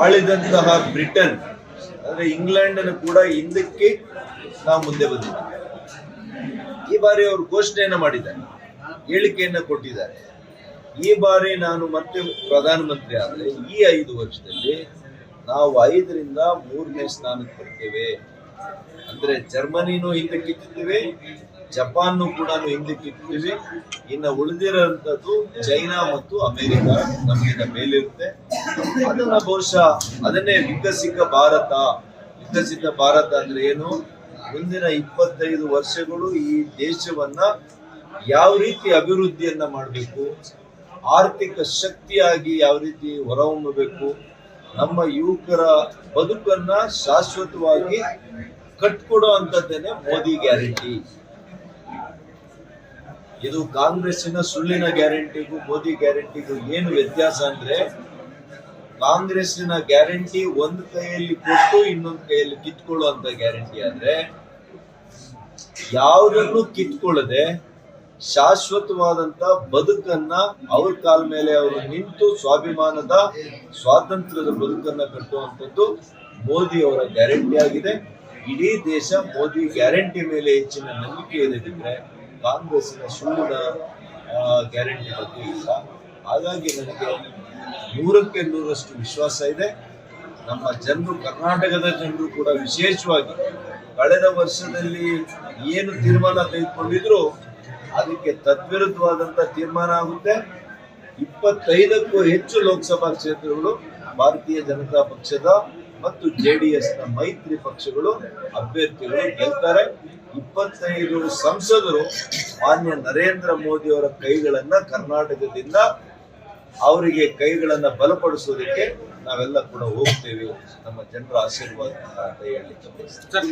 ಆಳಿದಂತಹ Britain ಅಂದ್ರೆ England ಅನ್ನು ಕೂಡ ಹಿಂದಕ್ಕೆ ನಾವು ಮುಂದೆ ಬಂದಿದ್ದೀವಿ. ಈ ಬಾರಿ ಅವರು ಘೋಷಣೆಯನ್ನ ಮಾಡಿದ್ದಾರೆ, ಹೇಳಿಕೆಯನ್ನ ಕೊಟ್ಟಿದ್ದಾರೆ. ಈ ಬಾರಿ ನಾನು ಮತ್ತೆ ಪ್ರಧಾನಮಂತ್ರಿ ಆದರೆ ಈ ಐದು ವರ್ಷದಲ್ಲಿ ನಾವು ಐದರಿಂದ ಮೂರನೇ ಸ್ಥಾನಕ್ಕೆ ಬರ್ತೇವೆ. ಅಂದ್ರೆ ಜರ್ಮನಿನೂ ಹಿಂದಕ್ಕಿಟ್ಟಿದ್ದೇವೆ ಜಪಾನ್ ಕೂಡ ಹಿಂದಕ್ಕಿಟ್ಟಿದ್ದೇವೆ ಇನ್ನು ಉಳಿದಿರೋಂಥದ್ದು ಚೈನಾ ಮತ್ತು ಅಮೆರಿಕ ನಮಗಿಂತ ಮೇಲಿರುತ್ತೆ. ಅದನ್ನ ಬಹುಶಃ ಅದನ್ನೇ ವಿಕಸಿತ ಭಾರತ. ವಿಕಸಿತ ಭಾರತ ಅಂದ್ರೆ ಏನು? ಮುಂದಿನ ಇಪ್ಪತ್ತೈದು ವರ್ಷಗಳು ಈ ದೇಶವನ್ನ ಯಾವ ರೀತಿ ಅಭಿವೃದ್ಧಿಯನ್ನ ಮಾಡಬೇಕು? ಆರ್ಥಿಕ ಶಕ್ತಿಯಾಗಿ ಯಾವ ರೀತಿ ಹೊರಹೊಮ್ಮಬೇಕು? ನಮ್ಮ ಯುವಕರ ಬದುಕನ್ನ ಶಾಶ್ವತವಾಗಿ ಕಟ್ಕೊಡೋ ಅಂತದ್ದೇನೆ ಮೋದಿ ಗ್ಯಾರಂಟಿ. ಇದು ಕಾಂಗ್ರೆಸ್ಸಿನ ಸುಳ್ಳಿನ ಗ್ಯಾರಂಟಿಗೂ, ಮೋದಿ ಗ್ಯಾರಂಟಿಗೂ ಏನು ವ್ಯತ್ಯಾಸ ಅಂದ್ರೆ, ಕಾಂಗ್ರೆಸ್ಸಿನ ಗ್ಯಾರಂಟಿ ಒಂದು ಕೈಯಲ್ಲಿ ಕೊಟ್ಟು ಇನ್ನೊಂದು ಕೈಯಲ್ಲಿ ಕಿತ್ಕೊಳ್ಳುವಂತ ಗ್ಯಾರಂಟಿ ಆದ್ರೆ ಯಾವ್ದನ್ನು ಕಿತ್ಕೊಳ್ಳದೆ ಶಾಶ್ವತವಾದಂತ ಬದುಕನ್ನ ಅವ್ರ ಕಾಲ ಮೇಲೆ ಅವರು ನಿಂತು ಸ್ವಾಭಿಮಾನದ, ಸ್ವಾತಂತ್ರ್ಯದ ಬದುಕನ್ನ ಕಟ್ಟುವಂಥದ್ದು ಮೋದಿ ಅವರ ಗ್ಯಾರಂಟಿ ಆಗಿದೆ. ಇಡೀ ದೇಶ ಮೋದಿ ಗ್ಯಾರಂಟಿ ಮೇಲೆ ಹೆಚ್ಚಿನ ನಂಬಿಕೆ ಇದೆ ಕಾಂಗ್ರೆಸ್ಸಿನ ಸುಳ್ಳಿನ ಗ್ಯಾರಂಟಿ ಬಗ್ಗೆ ಇಲ್ಲ. ಹಾಗಾಗಿ ನನಗೆ ನೂರಕ್ಕೆ ನೂರಷ್ಟು ವಿಶ್ವಾಸ ಇದೆ. ನಮ್ಮ ಜನರು, ಕರ್ನಾಟಕದ ಜನರು ಕೂಡ ವಿಶೇಷವಾಗಿ ಕಳೆದ ವರ್ಷದಲ್ಲಿ ಏನು ತೀರ್ಮಾನ ತೆಗೆದುಕೊಂಡಿದ್ರು, ಅದಕ್ಕೆ ತದ್ವಿರುದ್ಧವಾದಂಥ ತೀರ್ಮಾನ ಆಗುತ್ತೆ. ಇಪ್ಪತ್ತೈದಕ್ಕೂ ಹೆಚ್ಚು ಲೋಕಸಭಾ ಕ್ಷೇತ್ರಗಳು ಭಾರತೀಯ ಜನತಾ ಪಕ್ಷದ ಮತ್ತು ಜೆಡಿಎಸ್ನ ಮೈತ್ರಿ ಪಕ್ಷಗಳು ಅಭ್ಯರ್ಥಿಗಳು ಗೆಲ್ತಾರೆ ಇಪ್ಪತ್ತೈದು ಸಂಸದರು ಮಾನ್ಯ ನರೇಂದ್ರ ಮೋದಿ ಅವರ ಕೈಗಳನ್ನ ಕರ್ನಾಟಕದಿಂದ ಅವರಿಗೆ ಕೈಗಳನ್ನ ಬಲಪಡಿಸೋದಕ್ಕೆ ನಾವೆಲ್ಲ ಕೂಡ ಹೋಗ್ತೇವೆ ನಮ್ಮ ಜನರ ಆಶೀರ್ವಾದ ಅಂತ ಬಯಸ್ತೇನೆ.